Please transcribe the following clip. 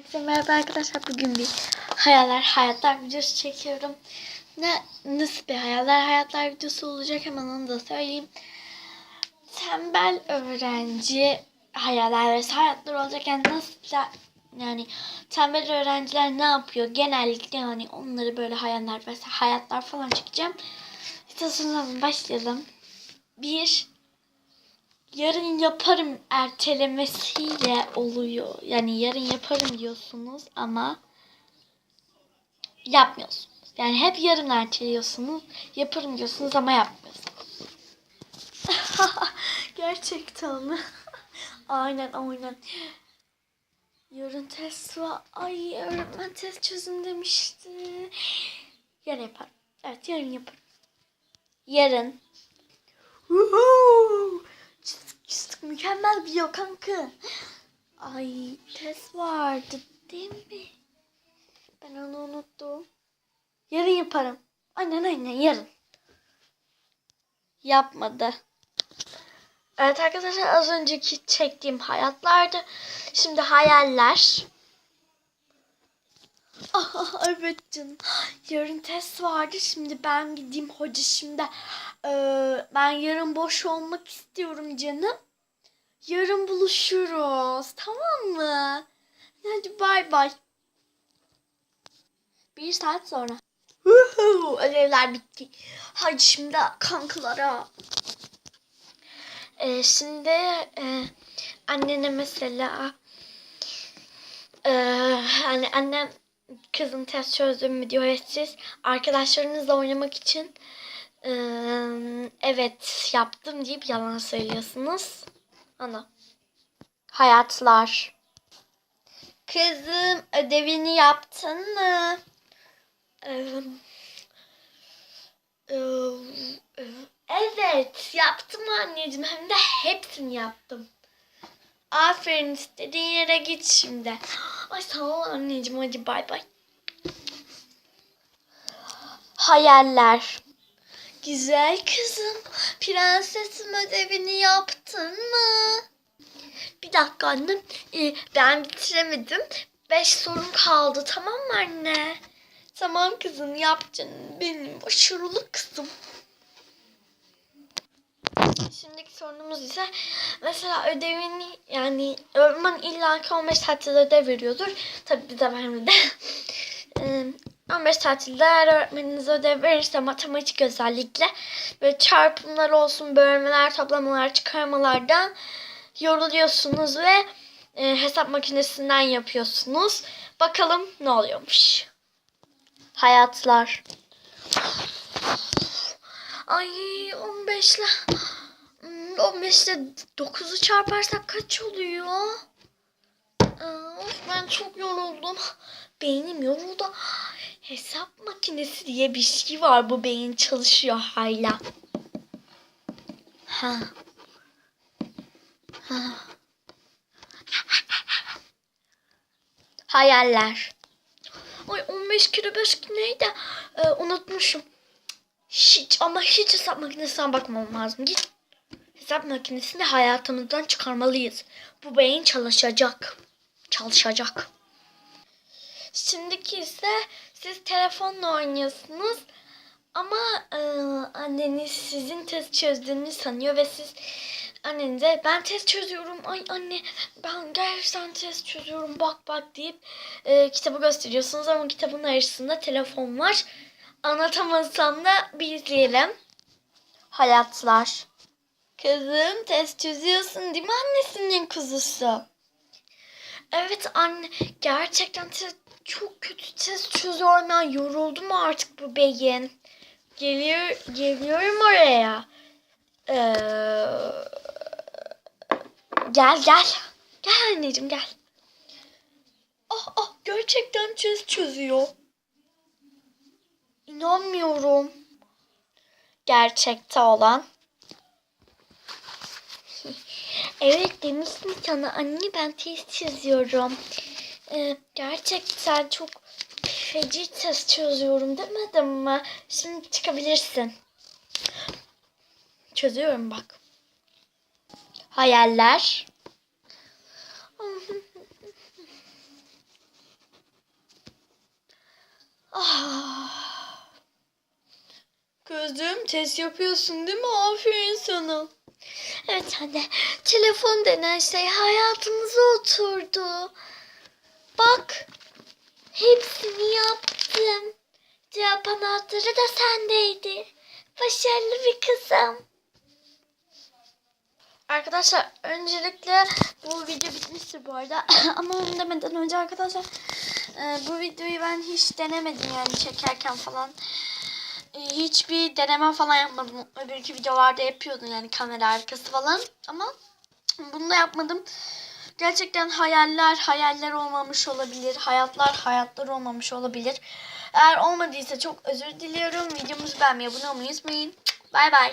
Herkese merhaba arkadaşlar. Bugün bir hayaller hayatlar videosu çekiyorum. Ne nasıl bir hayaller hayatlar videosu olacak hemen onu da söyleyeyim. Tembel öğrenci hayaller ve hayatlar olacak. Yani nasıl yani tembel öğrenciler ne yapıyor? Genellikle yani onları böyle hayaller ve hayatlar falan çekeceğim. İstiyorsanız başlayalım. Bir yarın yaparım ertelemesiyle oluyor. Yani yarın yaparım diyorsunuz ama yapmıyorsunuz. Yani hep yarın erteliyorsunuz. Yaparım diyorsunuz ama yapmıyorsunuz. Gerçekten mi? aynen aynen. Yarın test var. Ay öğretmen test çözün demişti. Yarın yaparım. Evet yarın yaparım. Yarın. Woohoo! Bir yok kanka. Ay test vardı değil mi? Ben onu unuttum. Yarın yaparım. Aynen aynen yarın. Yapmadı. Evet arkadaşlar az önceki çektiğim hayatlardı. Şimdi hayaller. Ah, evet canım. Yarın test vardı. Şimdi ben gideyim hoca şimdi. Ee, ben yarın boş olmak istiyorum canım. Yarın buluşuruz. Tamam mı? Hadi bay bay. Bir saat sonra. Ödevler bitti. Hadi şimdi kankalara. Ee, şimdi e, annene mesela e, hani annem kızın test çözdüğümü diyor ya siz arkadaşlarınızla oynamak için e, evet yaptım deyip yalan söylüyorsunuz. Ana. Hayatlar. Kızım ödevini yaptın mı? Evet yaptım anneciğim hem de hepsini yaptım. Aferin istediğin yere git şimdi. Ay sağ ol anneciğim hadi bay bay. Hayaller. Güzel kızım. Prensesim ödevini yaptın mı? Bir dakika annem. Ee, ben bitiremedim. Beş sorun kaldı tamam mı anne? Tamam kızım yaptın. Benim başarılı kızım. Şimdiki sorunumuz ise mesela ödevini yani öğretmen illa ki 15 tatilde ödev veriyordur. Tabii bize vermedi. Ee, 15 tatilde eğer öğretmeniniz ödev verirse matematik özellikle böyle çarpımlar olsun, bölmeler, toplamalar, çıkarmalardan yoruluyorsunuz ve e, hesap makinesinden yapıyorsunuz. Bakalım ne oluyormuş. Hayatlar. Ay 15 ile 15 ile 9'u çarparsak kaç oluyor? Of ben çok yoruldum. Beynim yoruldu. Hesap makinesi diye bir şey var. Bu beyin çalışıyor hala. Ha. Ha. Hayaller. Ay 15 kere 5 neydi? Ee, unutmuşum. Hiç ama hiç hesap makinesine bakmam lazım. Git. Hesap makinesini hayatımızdan çıkarmalıyız. Bu beyin çalışacak. Çalışacak. Şimdiki ise siz telefonla oynuyorsunuz. Ama e, anneniz sizin test çözdüğünü sanıyor ve siz annenize ben test çözüyorum. Ay anne ben gerçekten test çözüyorum bak bak deyip e, kitabı gösteriyorsunuz ama kitabın arasında telefon var. Anlatamazsam da bir izleyelim. Hayatlar. Kızım test çözüyorsun değil mi annesinin kuzusu? Evet anne gerçekten test, çok kötü test çözüyorum ben yoruldum artık bu beyin. Geliyor, geliyorum oraya. Ee, gel gel. Gel anneciğim gel. Ah ah gerçekten test çözüyor. İnanmıyorum. Gerçekte olan. Evet demiştim sana anne ben test çözüyorum. Ee, gerçekten çok feci test çözüyorum demedim mi? Şimdi çıkabilirsin. Çözüyorum bak. Hayaller. Ah. Kızım test yapıyorsun değil mi? Aferin sana. Evet anne. Telefon denen şey hayatımıza oturdu. Bak. Hepsini yaptım. Cevap anahtarı da sendeydi. Başarılı bir kızım. Arkadaşlar öncelikle bu video bitmiştir bu arada. Ama onu demeden önce arkadaşlar e, bu videoyu ben hiç denemedim yani çekerken falan. E, hiçbir deneme falan yapmadım. Öbürki videolarda yapıyordum yani kamera arkası falan. Ama bunu da yapmadım. Gerçekten hayaller hayaller olmamış olabilir. Hayatlar hayatlar olmamış olabilir. Eğer olmadıysa çok özür diliyorum. Videomuzu beğenmeyi, abone olmayı unutmayın. Bay bay.